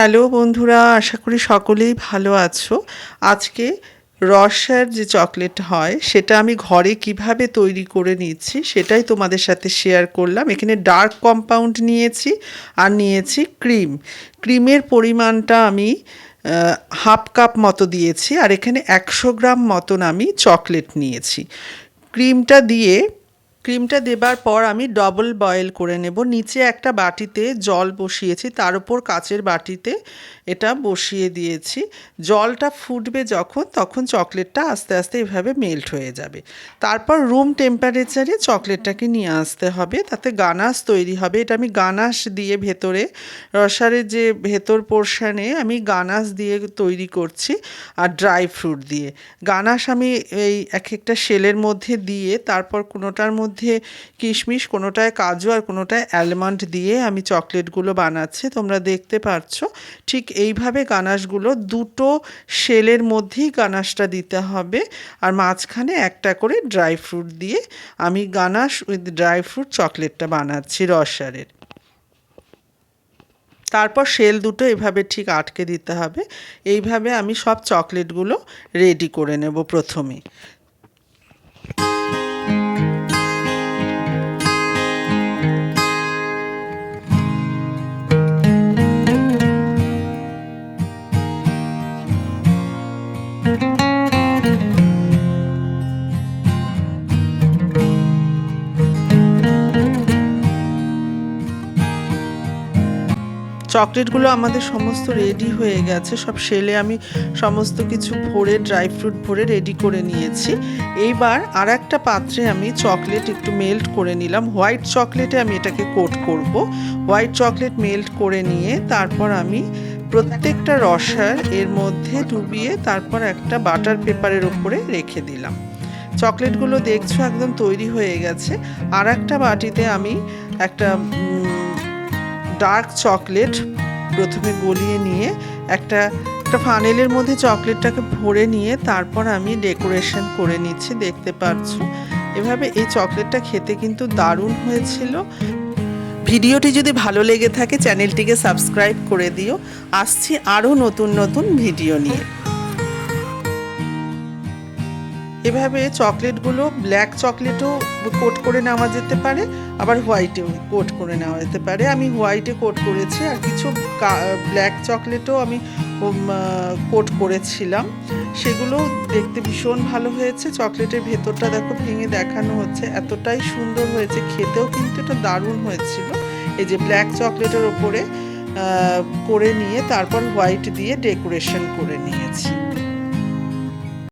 Hello বন্ধুরা, আশা করি সকলেই ভালো আছো। আজকে রসার যে চকলেট হয়, সেটা আমি ঘরে কীভাবে তৈরি করে নিচ্ছি, সেটাই তোমাদের সাথে শেয়ার করলাম। এখানে ডার্ক কম্পাউন্ড নিয়েছি আর নিয়েছি ক্রিম ক্রিমের পরিমাণটা আমি হাফ কাপ মতো দিয়েছি আর এখানে একশো গ্রাম মতন আমি চকলেট নিয়েছি। ক্রিমটা দিয়ে ক্রিমটা দেবার পর আমি ডবল বয়েল করে নেব। নিচে একটা বাটিতে জল বসিয়েছি, তার উপর কাচের বাটিতে এটা বসিয়ে দিয়েছি। জলটা ফুটবে যখন, তখন চকলেটটা আস্তে আস্তে এভাবে মেল্ট হয়ে যাবে। তারপর রুম টেম্পারেচারে চকলেটটাকে নিয়ে আসতে হবে, তাতে গানাস তৈরি হবে। এটা আমি গানাস দিয়ে ভেতরে, রসারের যে ভেতর পোর্শানে আমি গানাস দিয়ে তৈরি করছি, আর ড্রাই ফ্রুট দিয়ে। গানাস আমি এই এক একটা শেলের মধ্যে দিয়ে, তারপর কোনোটার মধ্যে কিশমিশ, কোনোটায় কাজু আর কোনোটায় অ্যালমন্ড দিয়ে আমি চকলেটগুলো বানাচ্ছি, তোমরা দেখতে পাচ্ছ ঠিক এইভাবে গানাশগুলো দুটো শেলের মধ্যেই গানাশটা দিতে হবে আর মাঝখানে একটা করে ড্রাই ফ্রুট দিয়ে আমি গানাশ উইথ ড্রাই ফ্রুট চকলেটটা বানাচ্ছি রসারের। তারপর শেল দুটো এভাবে ঠিক আটকে দিতে হবে। এইভাবে আমি সব চকলেটগুলো রেডি করে নেব প্রথমে। চকলেটগুলো আমাদের সমস্ত রেডি হয়ে গেছে। সব শেলে আমি সমস্ত কিছু ভরে ড্রাই ফ্রুট ভরে রেডি করে নিয়েছি। এইবার আর একটা পাত্রে আমি চকলেট একটু মেল্ট করে নিলাম। হোয়াইট চকলেটে আমি এটাকে কোট করব। হোয়াইট চকলেট মেল্ট করে নিয়ে তারপর আমি প্রত্যেকটা রসার এর মধ্যে ডুবিয়ে তারপর একটা বাটার পেপারের ওপরে রেখে দিলাম। চকলেটগুলো দেখছ একদম তৈরি হয়ে গেছে। আর একটা বাটিতে আমি একটা ডার্ক চকলেট প্রথমে গলিয়ে নিয়ে একটা একটা ফানেলের মধ্যে চকলেটটাকে ভরে নিয়ে তারপর আমি ডেকোরেশন করে নিচ্ছি, দেখতে পাচ্ছ এভাবে এই চকলেটটা খেতে কিন্তু দারুণ হয়েছিল। ভিডিওটি যদি ভালো লেগে থাকে, চ্যানেলটিকে সাবস্ক্রাইব করে দিও। আসছি আরও নতুন নতুন ভিডিও নিয়ে। এভাবে চকলেটগুলো, ব্ল্যাক চকলেটও কোট করে নেওয়া যেতে পারে, আবার হোয়াইটেও কোট করে নেওয়া যেতে পারে। আমি হোয়াইটে কোট করেছি আর কিছু ব্ল্যাক চকলেটও আমি কোট করেছিলাম। সেগুলো দেখতে ভীষণ ভালো হয়েছে। চকলেটের ভেতরটা দেখো ভেঙে দেখানো হচ্ছে। এতটাই সুন্দর হয়েছে। খেতেও কিন্তু এটা দারুণ হয়েছিল। এই যে ব্ল্যাক চকলেটের ওপরে করে নিয়ে তারপর হোয়াইট দিয়ে ডেকোরেশন করে নিয়েছি।